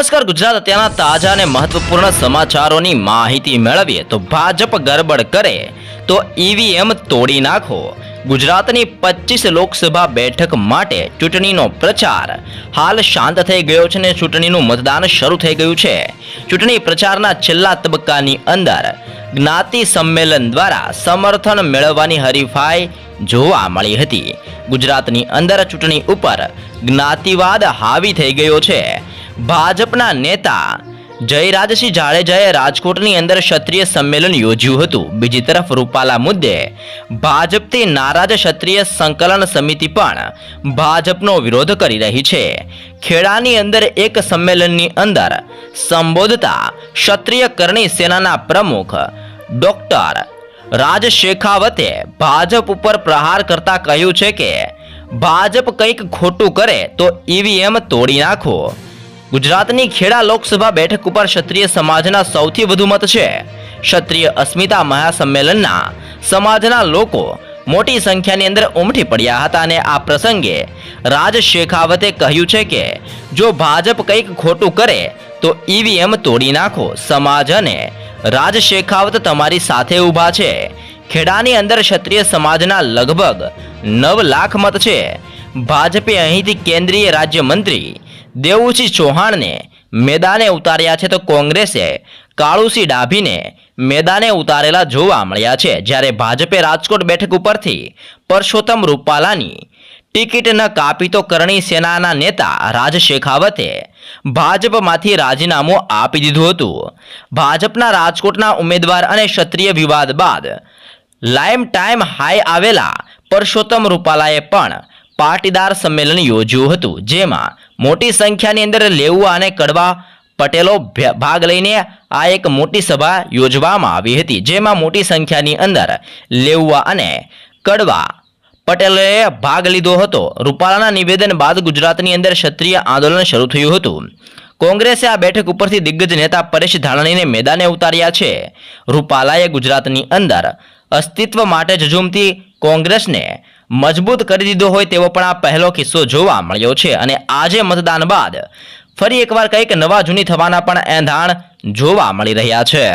નમસ્કાર, ગુજરાત અત્યારના તાજા અને મહત્વપૂર્ણ સમાચારોની માહિતી મેળવીએ તો ભાજપ ગરબડ કરે તો ઈવીએમ તોડી નાખો. ગુજરાતની પચીસ લોકસભા બેઠક માટે ચૂંટણીનો પ્રચાર. હાલ શાંત થઈ ગયો છે અને ચૂંટણીનું મતદાન શરૂ થઈ ગયું છે. ચૂંટણી પ્રચારના છેલ્લા તબક્કાની અંદર જ્ઞાતિ સંમેલન દ્વારા સમર્થન મેળવવાની હરીફાઈ જોવા મળી હતી. ગુજરાતની અંદર ચૂંટણી ઉપર જ્ઞાતિવાદ હાવી થઈ ગયો છે. ભાજપના નેતા જયરાજસિંહ જાડેજાએ રાજકોટની અંદર ક્ષત્રિય સંમેલન યોજ્યું હતું. બીજી તરફ રૂપાલા મુદ્દે ભાજપથી નારાજ ક્ષત્રિય સંકલન સમિતિ પણ ભાજપનો વિરોધ કરી રહી છે. ખેડાની અંદર એક સંમેલનની અંદર સંબોધતા ક્ષત્રિય કરણી સેનાના પ્રમુખ ડોક્ટર રાજ શેખાવતે ભાજપ ઉપર પ્રહાર કરતા કહ્યું છે કે, ભાજપ કંઈક ખોટું કરે તો ઈવીએમ તોડી નાખો. ગુજરાતની ખેડા લોકસભા બેઠક ઉપર ક્ષત્રિય સમાજના સૌથી વધુ મત છે. ક્ષત્રિય અસ્મિતા મહાસંમેલનના સમાજના લોકો મોટી સંખ્યાની અંદર ઉમટી પડ્યા હતા અને આ પ્રસંગે રાજ શેખાવતે કહ્યું છે કે, જો ભાજપ કંઈક ખોટું કરે, તો ઈવીએમ તોડી નાખો. સમાજ અને રાજ શેખાવત તમારી સાથે ઊભા છે. ખેડાની અંદર ક્ષત્રિય સમાજના લગભગ નવ લાખ મત છે. ભાજપે અહીંથી કેન્દ્રીય રાજ્યમંત્રી દેવુસિંહ ચૌહાણને મેદાને ઉતાર્યા છે તો કોંગ્રેસે કાળુસિંહ ડાભીને મેદાને ઉતારેલા જોવા મળ્યા છે. જ્યારે ભાજપે રાજકોટ બેઠક ઉપરથી પરસોત્તમ રૂપાલાની ટિકિટ ન કાપી તો કરણી સેનાના નેતા રાજ શેખાવતે ભાજપમાંથી રાજીનામું આપી દીધું હતું. ભાજપના રાજકોટના ઉમેદવાર અને ક્ષત્રિય વિવાદ બાદ લાઇમ ટાઈમ હાઈ આવેલા પરસોત્તમ રૂપાલાએ પણ પાટીદાર સંમેલન યોજ્યું હતું, જેમાં મોટી સંખ્યાની અંદર લેઉવા અને કડવા પટેલો ભાગ લઈને આ એક મોટી સભા યોજવામાં આવી હતી, જેમાં મોટી સંખ્યાની અંદર લેઉવા અને કડવા પટેલોએ ભાગ લીધો હતો. રૂપાલાના નિવેદન બાદ ગુજરાતની અંદર ક્ષત્રિય આંદોલન શરૂ થયું હતું. કોંગ્રેસે આ બેઠક ઉપરથી દિગ્ગજ નેતા પરેશ ધાનાણીને મેદાને ઉતાર્યા છે. રૂપાલાએ ગુજરાતની અંદર અસ્તિત્વ માટે ઝઝૂમતી કોંગ્રેસને મજબૂત કરી દીધો હોય તેવો પણ આ પહેલો કિસ્સો જોવા મળ્યો છે. અને આજે મતદાન બાદ ફરી એકવાર કંઈક નવા જૂની થવાના પણ એંધાણ જોવા મળી રહ્યા છે.